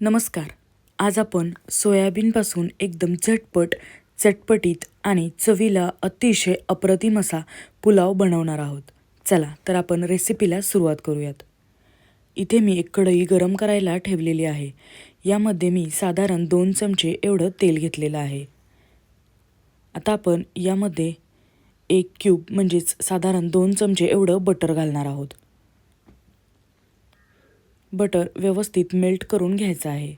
नमस्कार. आज आपण सोयाबीनपासून एकदम झटपट चटपटीत आणि चवीला अतिशय अप्रतिम असा पुलाव बनवणार आहोत. चला तर आपण रेसिपीला सुरुवात करूयात. इथे मी एक कढई गरम करायला ठेवलेली आहे. यामध्ये मी साधारण दोन चमचे एवढं तेल घेतलेलं आहे. आता आपण यामध्ये एक क्यूब म्हणजेच साधारण दोन चमचे एवढं बटर घालणार आहोत. बटर व्यवस्थित मेल्ट करून घ्यायचं आहे.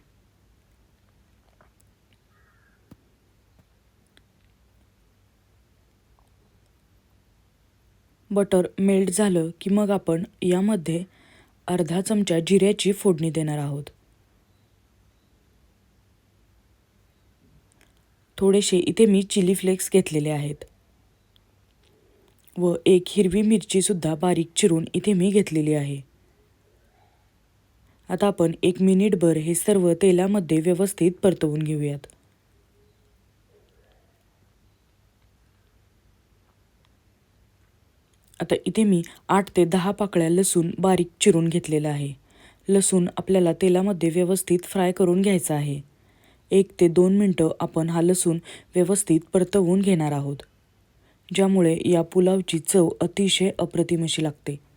बटर मेल्ट झालं की मग आपण यामध्ये अर्धा चमचा जिऱ्याची फोडणी देणार आहोत. थोडेसे इथे मी चिली फ्लेक्स घेतलेले आहेत. व एक हिरवी मिरचीसुद्धा बारीक चिरून इथे मी घेतलेली आहे. आता आपण एक मिनिटभर हे सर्व तेलामध्ये व्यवस्थित परतवून घेऊयात. आता इथे मी आठ ते दहा पाकळ्या लसूण बारीक चिरून घेतलेला आहे. लसूण आपल्याला तेलामध्ये व्यवस्थित फ्राय करून घ्यायचा आहे. एक ते दोन मिनटं आपण हा लसूण व्यवस्थित परतवून घेणार आहोत. ज्यामुळे या पुलावची चव अतिशय अप्रतिम अशी लागते.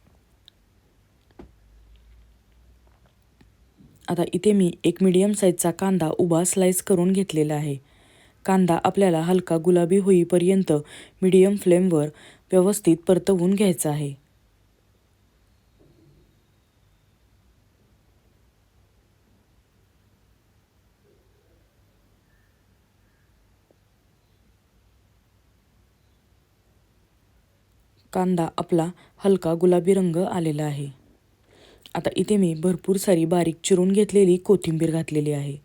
आता इथे मी एक मीडियम साईजचा कांदा उभा स्लाइस करून घेतलेला आहे. कांदा आपल्याला हलका गुलाबी होईपर्यंत मीडियम फ्लेमवर व्यवस्थित परतवून घ्यायचा आहे. कांदा आपला हलका गुलाबी रंग आलेला आहे. आता इथे मी भरपूर सारी बारीक चिरून घेतलेली कोथिंबीर घातलेली आहे.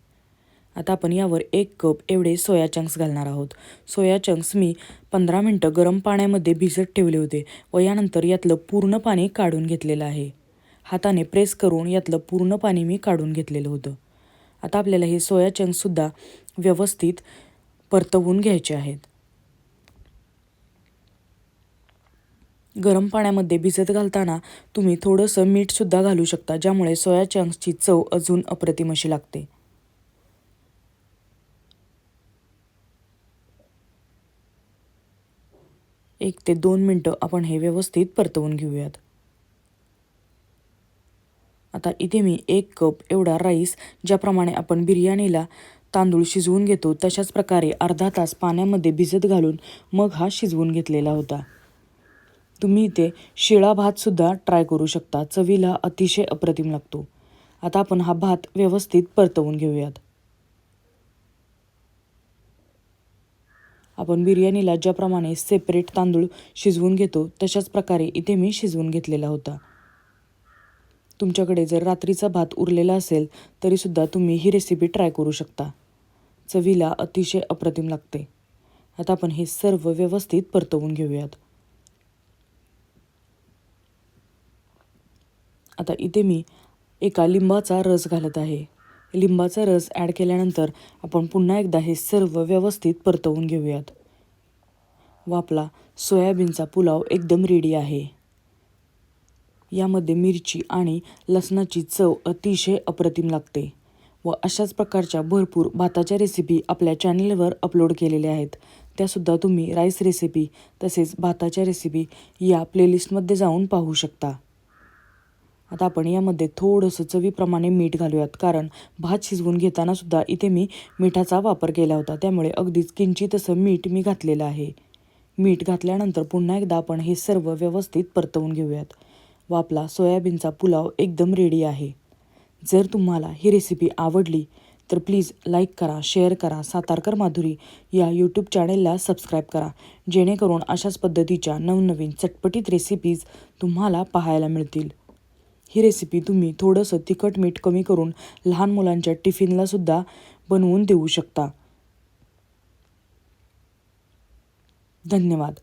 आता आपण यावर एक कप एवढे सोया चंक्स घालणार आहोत. सोया चंक्स मी पंधरा मिनटं गरम पाण्यामध्ये भिजत ठेवले होते व यानंतर यातलं पूर्ण पाणी काढून घेतलेलं आहे. हाताने प्रेस करून यातलं पूर्ण पाणी मी काढून घेतलेलं होतं. आता आपल्याला हे सोया चंक्ससुद्धा व्यवस्थित परतवून घ्यायचे आहेत. गरम पाण्यामध्ये भिजत घालताना तुम्ही थोडंसं मीठसुद्धा घालू शकता ज्यामुळे सोया चंक्सची चव अजून अप्रतिम अशी लागते. एक ते दोन मिनटं आपण हे व्यवस्थित परतवून घेऊयात. आता इथे मी एक कप एवढा राईस ज्याप्रमाणे आपण बिर्याणीला तांदूळ शिजवून घेतो तशाच प्रकारे अर्धा तास पाण्यामध्ये भिजत घालून मग हा शिजवून घेतलेला होता. तुम्ही इथे शिळा भातसुद्धा ट्राय करू शकता. चवीला अतिशय अप्रतिम लागतो. आता आपण हा भात व्यवस्थित परतवून घेऊयात. आपण बिर्याणीला ज्याप्रमाणे सेपरेट तांदूळ शिजवून घेतो तशाच प्रकारे इथे मी शिजवून घेतलेला होता. तुमच्याकडे जर रात्रीचा भात उरलेला असेल तरीसुद्धा तुम्ही ही रेसिपी ट्राय करू शकता. चवीला अतिशय अप्रतिम लागते. आता आपण हे सर्व व्यवस्थित परतवून घेऊयात. आता इथे मी एका लिंबाचा रस घालत आहे. लिंबाचा रस ॲड केल्यानंतर आपण पुन्हा एकदा हे सर्व व्यवस्थित परतवून घेऊयात. व आपला सोयाबीनचा पुलाव एकदम रेडी आहे. यामध्ये मिरची आणि लसणाची चव अतिशय अप्रतिम लागते व अशाच प्रकारच्या भरपूर भाताच्या रेसिपी आपल्या चॅनेलवर अपलोड केलेल्या आहेत. त्यासुद्धा तुम्ही राईस रेसिपी तसेच भाताच्या रेसिपी या प्लेलिस्टमध्ये जाऊन पाहू शकता. आता आपण यामध्ये थोडंसं चवीप्रमाणे मीठ घालूयात. कारण भात शिजवून घेताना सुद्धा इथे मी मिठाचा वापर केला होता. त्यामुळे अगदीच किंचित असं मीठ मी घातलेलं आहे. मीठ घातल्यानंतर पुन्हा एकदा आपण हे सर्व व्यवस्थित परतवून घेऊयात. व आपला सोयाबीनचा पुलाव एकदम रेडी आहे. जर तुम्हाला ही रेसिपी आवडली तर प्लीज लाईक करा शेअर करा. सातारकर माधुरी या यूट्यूब चॅनेलला सबस्क्राईब करा. जेणेकरून अशाच पद्धतीच्या नवनवीन चटपटीत रेसिपीज तुम्हाला पाहायला मिळतील. ही रेसिपी तुम्ही थोडंसं तिखट मीठ कमी करून लहान मुलांच्या टिफिनलासुद्धा बनवून देऊ शकता. धन्यवाद.